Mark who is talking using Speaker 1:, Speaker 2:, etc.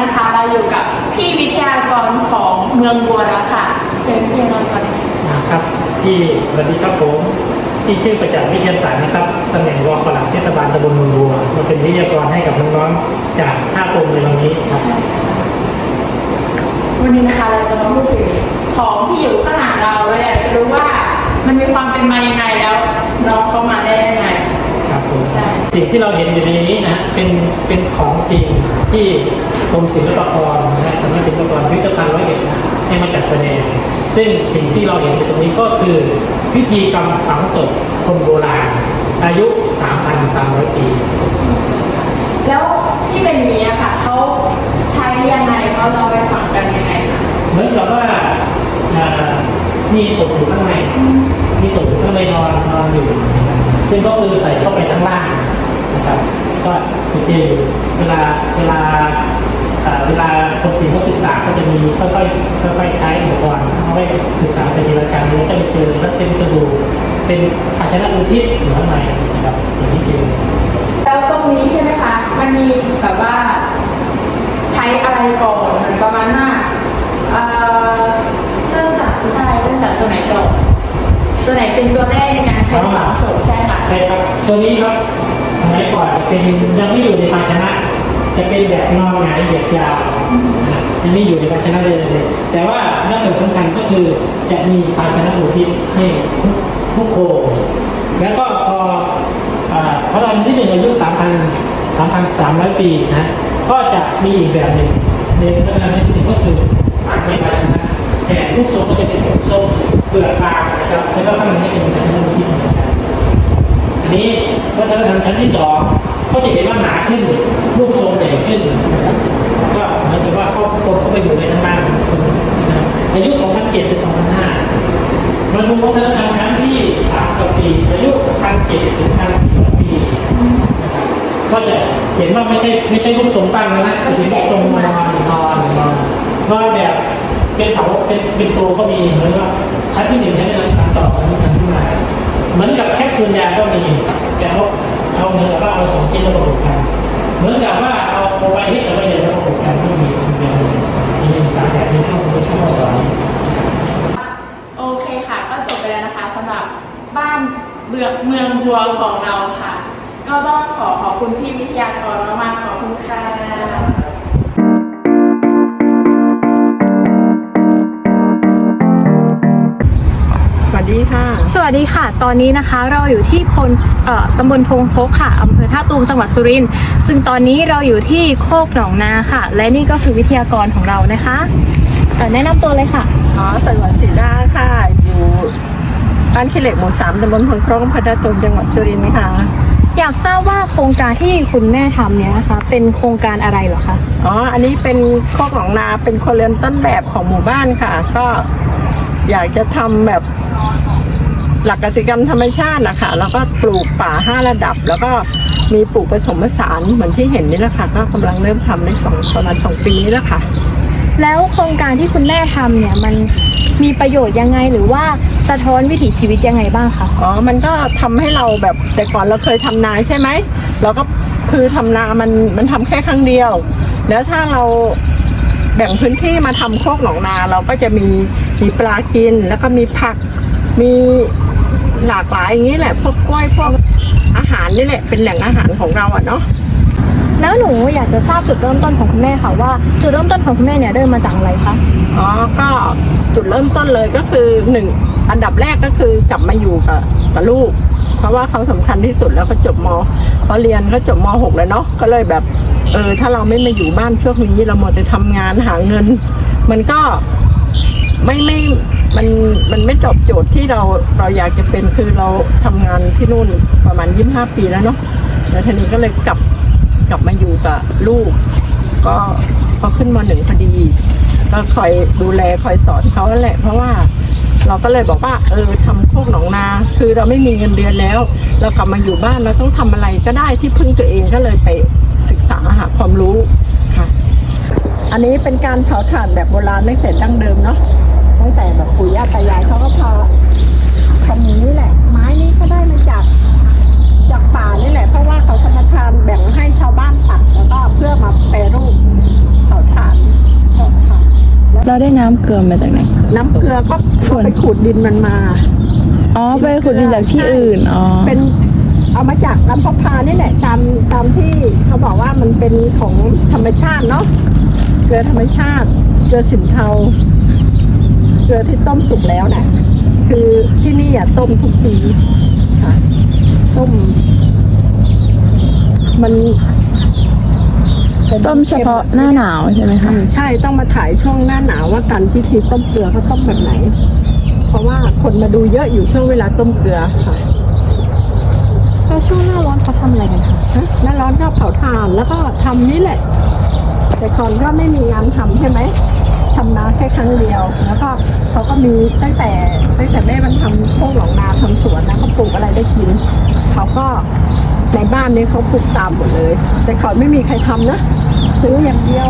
Speaker 1: นะคะเราอยู่กับพี่วิทยากรของเมืองบัวแล้วค่ะ เชิญพี่นำก่อนเลย
Speaker 2: นะครับพี่สวัสดีครับผมที่ชื่อประจักษ์วิเชียนสารนะครับตำแหน่งรองปลัดเทศบาลตำบลเมืองบัวมาเป็นวิทยากรให้กับน้องๆจากท่าตูมในวันนี้ครับ
Speaker 1: วันนี้นะคะเราจะมาพูดถึงของที่อยู่ข้างหลังเราเลยอยากจะรู้ว่ามันมีความเป็นมายังไงแล้วน้องเขามา
Speaker 2: สิ่งที่เราเห็นอยู่ในนี้นะเป็นเป็นของจริงที่กรมศิลปากรนะฮะสำนักศิลปากรพิพิธภัณฑ์ร้อยเอ็ดนะให้มาจัดแสดง ซึ่งสิ่งที่เราเห็นอยู่ตรงนี้ก็คือพิธีกรรมฝังศพคนโบราณ อายุ 3,300 ปี
Speaker 1: แล้วที่เป็นอย่างนี้อะค่ะเขาใช้ยังไงเขาเราไปฝังกันยังไงคะ
Speaker 2: เหมือนกับว่าอ่ามีศพอยู่ข้างใน มีศพอยู่ข้างในนอนนอนอยู่นะครับซึ่งก็คือใส่เข้าไปทั้งล่าง นะครับก็จะอยู่เวลาเวลาอ่าเวลากรมศิลป์เขาศึกษาก็จะมีค่อยๆค่อยๆใช้อุปกรณ์ค่อยๆศึกษาไปทีละชั้นแล้วก็จะเจอแล้วเป็นกระดูกเป็นภาชนะอุทิศอยู่ข้างในนะครับสิ่งที่เจอ
Speaker 1: แล้วตรงนี้ใช่ไหมคะมันมีแบบว่าใช้อะไรก่อนเหมือนประมาณว่าเอ่อเริ่มจากใช่เริ่มจากตัวไหนก่อนตัวไหนเป็นตัวแรกในการใช้ฝังศพใช่ค่ะ
Speaker 2: ใช่ครับตัวนี้ครับส มัยก่อนจะเป็นยังไม่อยู่ในภาชนะ จะเป็นแบบนอนหงายเหยียดยาวนะจะไม่อยู่ในภาชนะเลยเลยแต่ว่าลักษณะสำคัญก็คือจะมีภาชนะอุทิศให้ทุกทุกโค แล้วก็พอพระราชที่หนึ่งอายุ 3,000 3,300 ปีนะก็จะมีอีกแบบหนึ่งในพระราชที่หนึ่งก็คือฝังในภาชนะแต่ลูกทรงก็จะเป็นลูกทรงเปลือกบางนะครับแล้วก็ข้างในนี่เป็นภาชนะอุทิศเหมือนกัน นี้วัฒนธรรมชั้นที่สองก็จะเห็นว่าหนาขึ้นรูปทรงใหญ่ขึ้น ก็เหมือนกับว่าเขาคนเข้าไปอยู่ในทั้งบ้านนะครับอายุ2007ถึง2005มาดูวัฒนธรรมชั้นที่สามกับสี่อายุ1,700ถึง1,400ปีก็จะเห็นว่าไม่ใช่ไม่ใช่รูปทรงตั้งแล้วนะจะเป็นรูปทรงนอนนอนนอนนอนแบบเป็นเถาเป็นเป็นตัวก็มีเหมือนว่าชั้นที่หนึ่งชั้นที่สองสามต่อกันขึ้นมา เหมือนกับแคปซูลยาก็มีแต่เอาเอาเหมือนกับว่าเอาสองชิ้นมาประกบกัน เหมือนกับว่าเอาโมบายฮิตกับใบใหญ่มาประกบกันก็มีเป็นแบบมีสามแบบในช่วงในช่วงสอน
Speaker 1: โอเคค่ะ ก็จบไปแล้วนะคะสำหรับบ้านเบืองเมืองบัวของเราค่ะ ก็ต้องขอขอบคุณพี่วิทยากรมากๆขอบคุณ
Speaker 3: ค่ะ
Speaker 4: สวัสดีค่ะ ตอนนี้นะคะเราอยู่ที่พลเอ่อตำบลพงโคกค่ะอำเภอท่าตูมจังหวัดสุรินทร์ซึ่งตอนนี้เราอยู่ที่โคกหนองนาค่ะ และนี่ก็คือวิทยากรของเรานะคะเอ่อแนะนำตัวเลยค่ะ
Speaker 3: อ๋อสวัสดีดาค่ะ อยู่บ้านขี้เหล็กหมู่สามตำบลพลครองอำเภอดาตูมจังหวัดสุรินทร์ค่ะ
Speaker 4: อยากทราบว่าโครงการที่คุณแม่ทำเนี่ยนะคะ เป็นโครงการอะไรเหรอคะ
Speaker 3: อ๋อ อันนี้เป็นโคกหนองนาเป็นครัวเรือนต้นแบบของหมู่บ้านค่ะ ก็อยากจะทำแบบ หลักกสิกรรมธรรมชาตินะคะแล้วก็ปลูกป่าห้าระดับ แล้วก็มีปลูกผสมผสานเหมือนที่เห็นนี่แหละค่ะก็กำลังเริ่มทำในสองประมาณสองปีนี้แล้วค่ะ
Speaker 4: แล้วโครงการที่คุณแม่ทำเนี่ยมันมีประโยชน์ยังไงหรือว่าสะท้อนวิถีชีวิตยังไงบ้างคะ
Speaker 3: อ๋อมันก็ทำให้เราแบบแต่ก่อนเราเคยทำนาใช่ไหมเราก็คือทำนามันมันทำแค่ครั้งเดียว แล้วถ้าเราแบ่งพื้นที่มาทำโคกหนองนาเราก็จะมีมีปลากิน แล้วก็มีผักมี หลากหลายอย่างนี้แหละพวกกล้วยพวกอาหารนี่แหละเป็นแหล่งอาหารของเราอะเนาะ
Speaker 4: แล้วหนูอยากจะทราบจุดเริ่มต้นของคุณแม่ค่ะว่าจุดเริ่มต้นของคุณแม่เนี่ยเริ่มมาจากอะไรคะ
Speaker 3: อ๋อก็จุดเริ่มต้นเลยก็คือหนึ่งอันดับแรกก็คือกลับมาอยู่กับกับลูก เพราะว่าเขาสำคัญที่สุดแล้วก็จบมเขาเรียนก็จบมหกแล้วเนาะก็เลยแบบเออถ้าเราไม่มาอยู่บ้านช่วงนี้เราหมดจะทำงานหาเงิน มันก็ไม่ไม่ มันมันไม่ตอบโจทย์ที่เราเราอยากจะเป็นคือเราทำงานที่นู่นประมาณยี่ห้าปีแล้วเนาะแล้วทีนี้ก็เลยกลับกลับมาอยู่กับลูก ก็พอขึ้นมหนึ่งพอดีก็คอยดูแลคอยสอนเขาแหละ เพราะว่าเราก็เลยบอกว่าเออทำโคกหนองนา คือเราไม่มีเงินเดือนแล้ว เรากลับมาอยู่บ้านเราต้องทำอะไรก็ได้ที่พึ่งตัวเองก็เลยไปศึกษาหาความรู้ค่ะ อันนี้เป็นการเผาถ่านแบบโบราณตั้งแต่ดั้งเดิมเนาะ ตั้งแต่แบบปู่ย่าตายายเขาก็พาทำอย่างนี้แหละ ไม้นี้เขาได้มาจากจากป่านี่แหละ เพราะว่าเขาธรรมทานแบ่งให้ชาวบ้านตัดแล้วก็เพื่อมาแปรรูปเผาถ่าน
Speaker 5: เราได้น้ำเกลือมาจากไหน
Speaker 3: น้ำเกลือก็ไปขูดดินมันมา
Speaker 5: อ๋อ ไปขุดดินจากที่อื่น อ๋อ
Speaker 3: เป็นเอามาจากลำพะพานี่แหละตามตามที่เขาบอกว่ามันเป็นของธรรมชาติเนาะเกลือธรรมชาติ เกลือสินเทาเก ลือที่ต้มสุกแล้วน่ะคือที่นี่อะต้มทุกปีค่ะต้ม มันป็น
Speaker 5: ต้มเฉพาะหน้าหนาวใช่ไหม
Speaker 3: อื
Speaker 5: คะ
Speaker 3: มใช่ต้องมาถ่ายช่วงหน้าหนาวว่าการพิธีต้มเกลือเขาต้มแบบไหน เพราะว่าคนมาดูเยอะอยู่ช่วงเวลาต้มเกลือค่ะ
Speaker 5: แล้วช่วงหน้าร้อนเขาทำอะไรกันคะ
Speaker 3: ฮะหน้าร้อนก็เผาถ่านแล้วก็ทำนี่แหละ แต่ก่อนก็ไม่มีงานทำใช่ไหม ทำนาแค่ครั้งเดียว แล้วก็เขาก็มีตั้งแต่ตั้งแต่แม่มันทำพวกหลองนาทำสวนนะเขาปลูกอะไรได้กินเขาก็ในบ้านนี้เขาปลูกตามหมดเลย แต่ก่อนไม่มีใครทำนะซื้ออย่างเดียว